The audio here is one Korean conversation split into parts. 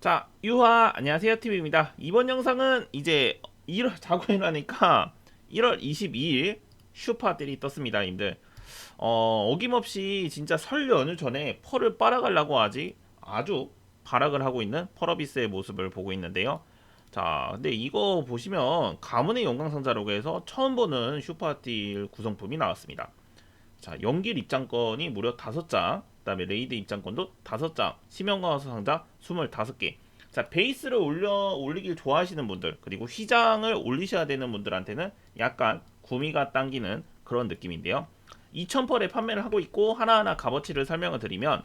자, 유하 안녕하세요 TV입니다. 이번 영상은 이제 1월 자고 일어나니까 1월 22일 슈퍼들이 떴습니다, 님들. 어, 어김없이 진짜 설 연휴 전에 펄을 빨아가려고 하지 아주 발악을 하고 있는 펄어비스의 모습을 보고 있는데요. 자, 근데 이거 보시면 가문의 영광상자라고 해서 처음 보는 슈퍼딜 구성품이 나왔습니다. 자, 연길 입장권이 무려 5장, 그다음에 레이드 입장권도 5장, 심연강화서 상자 25개. 자, 베이스를 올려 올리길 좋아하시는 분들, 그리고 휘장을 올리셔야 되는 분들한테는 약간 구미가 당기는 그런 느낌인데요. 2,000펄에 판매를 하고 있고 하나하나 값어치를 설명을 드리면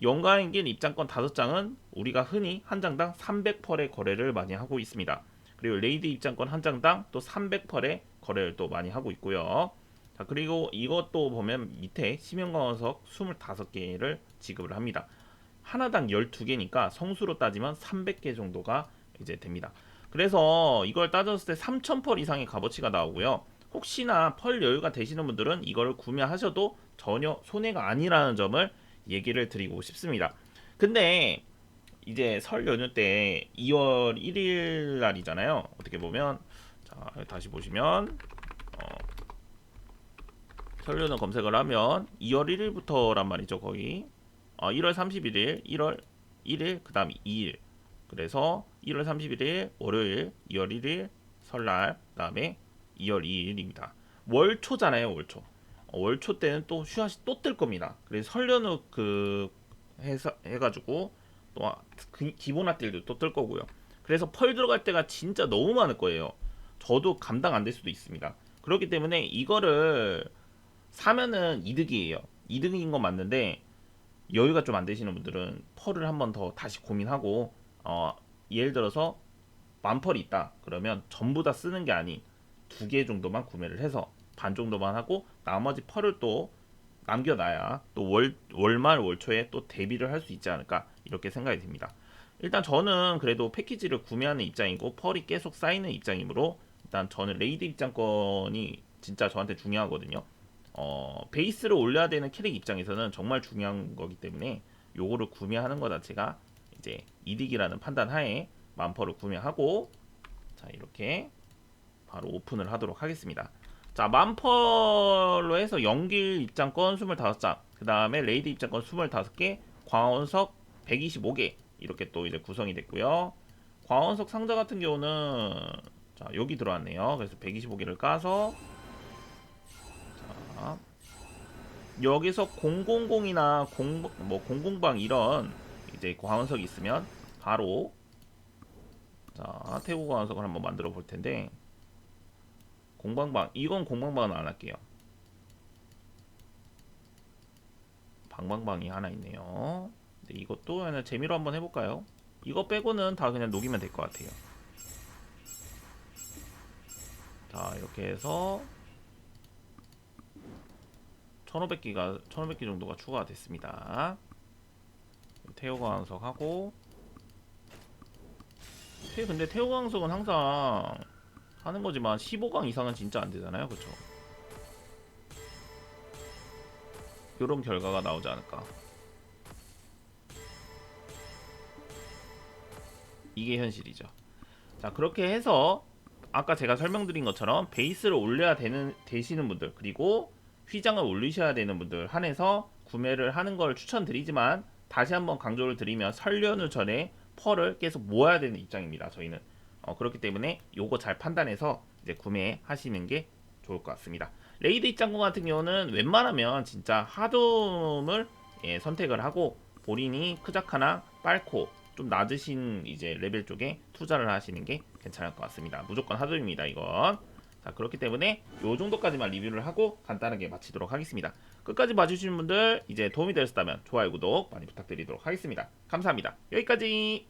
영광길 입장권 5장은 우리가 흔히 한 장당 300펄의 거래를 많이 하고 있습니다. 그리고 레이드 입장권 한 장당 또 300펄의 거래를 또 많이 하고 있고요. 자, 그리고 이것도 보면 밑에 심연광원석 25개를 지급을 합니다. 하나당 12개니까 성수로 따지면 300개 정도가 이제 됩니다. 그래서 이걸 따졌을 때 3,000펄 이상의 값어치가 나오고요. 혹시나 펄 여유가 되시는 분들은 이걸 구매하셔도 전혀 손해가 아니라는 점을 얘기를 드리고 싶습니다. 근데 이제 설 연휴 때 2월 1일 날이잖아요. 어떻게 보면 자, 다시 보시면 어, 설련을 검색을 하면 2월 1일부터란 말이죠 거의. 어, 1월 31일 1월 1일 그 다음 2일. 그래서 1월 31일 월요일 2월 1일 설날 그 다음에 2월 2일입니다. 월초잖아요 월초. 어, 월초 때는 또 슈아시 또뜰 겁니다. 그래서 설련후 그 해서 해가지고 또 그 기본 핫딜도 또 뜰 거고요. 그래서 펄 들어갈 때가 진짜 너무 많을 거예요. 저도 감당 안 될 수도 있습니다. 그렇기 때문에 이거를 사면은 이득이에요. 이득인 건 맞는데 여유가 좀 안 되시는 분들은 펄을 한 번 더 다시 고민하고 어, 예를 들어서 만 펄이 있다. 그러면 전부 다 쓰는 게 아닌 두 개 정도만 구매를 해서 반 정도만 하고 나머지 펄을 또 남겨놔야 또 월 월말 월초에 또 대비를 할 수 있지 않을까 이렇게 생각이 듭니다. 일단 저는 그래도 패키지를 구매하는 입장이고 펄이 계속 쌓이는 입장이므로 일단 저는 레이드 입장권이 진짜 저한테 중요하거든요. 어, 베이스를 올려야 되는 캐릭 입장에서는 정말 중요한 거기 때문에 요거를 구매하는 것 자체가 이제 이득이라는 판단 하에 만퍼를 구매하고 자 이렇게 바로 오픈을 하도록 하겠습니다. 자 만퍼로 해서 연길 입장권 25장 그 다음에 레이드 입장권 25개 광원석 125개 이렇게 또 이제 구성이 됐고요. 광원석 상자 같은 경우는 자 여기 들어왔네요. 그래서 125개를 까서 자, 여기서 000이나 0, 뭐 000방 이런 이제 광원석이 있으면 바로 자 태국 광원석을 한번 만들어 볼 텐데 공방방 이건 공방방은 안 할게요. 방방방이 하나 있네요. 근데 이것도 그냥 재미로 한번 해볼까요? 이거 빼고는 다 그냥 녹이면 될 것 같아요. 자 이렇게 해서 1500기가 1500기 정도가 추가가 됐습니다. 태호광석 하고 태 근데 태호광석은 항상 하는 거지만 15강 이상은 진짜 안 되잖아요. 그쵸 요런 결과가 나오지 않을까. 이게 현실이죠. 자, 그렇게 해서 아까 제가 설명드린 것처럼 베이스를 올려야 되는 되시는 분들 그리고 휘장을 올리셔야 되는 분들 한해서 구매를 하는 걸 추천드리지만 다시 한번 강조를 드리면 설 연휴 전에 펄을 계속 모아야 되는 입장입니다. 저희는 어, 그렇기 때문에 요거 잘 판단해서 이제 구매하시는 게 좋을 것 같습니다. 레이드 입장권 같은 경우는 웬만하면 진짜 하둠을 예, 선택을 하고 본인이 크자카나 빨코 좀 낮으신 이제 레벨 쪽에 투자를 하시는 게 괜찮을 것 같습니다. 무조건 하둠입니다. 이건. 자 그렇기 때문에 요 정도까지만 리뷰를 하고 간단하게 마치도록 하겠습니다. 끝까지 봐주시는 분들 이제 도움이 되셨다면 좋아요 구독 많이 부탁드리도록 하겠습니다. 감사합니다. 여기까지